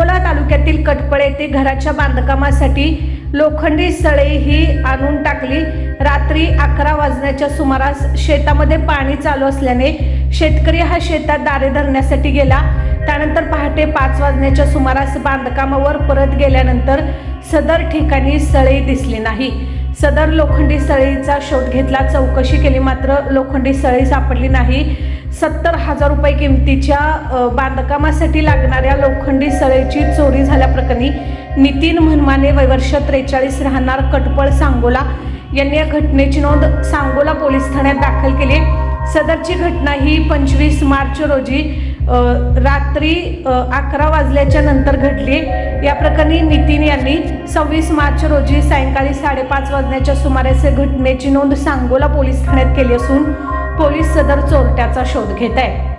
तालुक्यातील कटपळे येथे घराच्या बांधकामासाठी लोखंडी सळे ही आणून टाकली. रात्री अकरा वाजण्याच्या सुमारास शेतामध्ये पाणी चालू असल्याने शेतकरी हा शेतात दारे धरण्यासाठी गेला. त्यानंतर पहाटे पाच वाजण्याच्या सुमारास बांधकामावर परत गेल्यानंतर सदर ठिकाणी सळे दिसली नाही. सदर लोखंडी सळीचा शोध घेतला. चौकशी केली मात्र लोखंडी सळी सापडली नाही. सत्तर हजार रुपये किमतीच्या बांधकामासाठी लागणाऱ्या लोखंडी सळेची चोरी झाल्याप्रकरणी नितीन मनमाने वयवर्ष त्रेचाळीस राहणार कटपळ सांगोला यांनी या घटनेची नोंद सांगोला पोलीस ठाण्यात दाखल केली सदरची घटना ही पंचवीस मार्च रोजी रात्री अकरा वाजल्याच्या नंतर घडली या प्रकरणी नितीन यांनी सव्वीस मार्च रोजी सायंकाळी साडेपाच वाजण्याच्या सुमारास घटनेची नोंद सांगोला पोलीस ठाण्यात केली असून पोलीस सदर चोरट्याचा शोध घेत आहेत